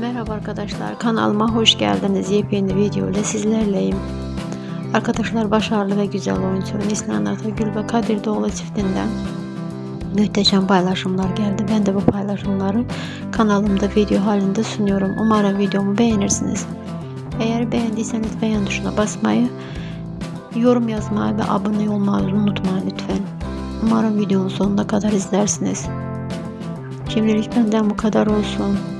Merhaba arkadaşlar kanalıma hoş geldiniz. Yepyeni video ile sizlerleyim. Arkadaşlar başarılı ve güzel oyuncu Neslihan Atagül ve Kadir Doğulu çiftinden muhteşem paylaşımlar geldi. Ben de bu paylaşımları kanalımda video halinde sunuyorum. Umarım videomu beğenirsiniz. Eğer beğendiyseniz beğen tuşuna basmayı, yorum yazmayı ve abone olmayı unutmayın lütfen. Umarım videonun sonuna kadar izlersiniz. Şimdilik benden bu kadar olsun.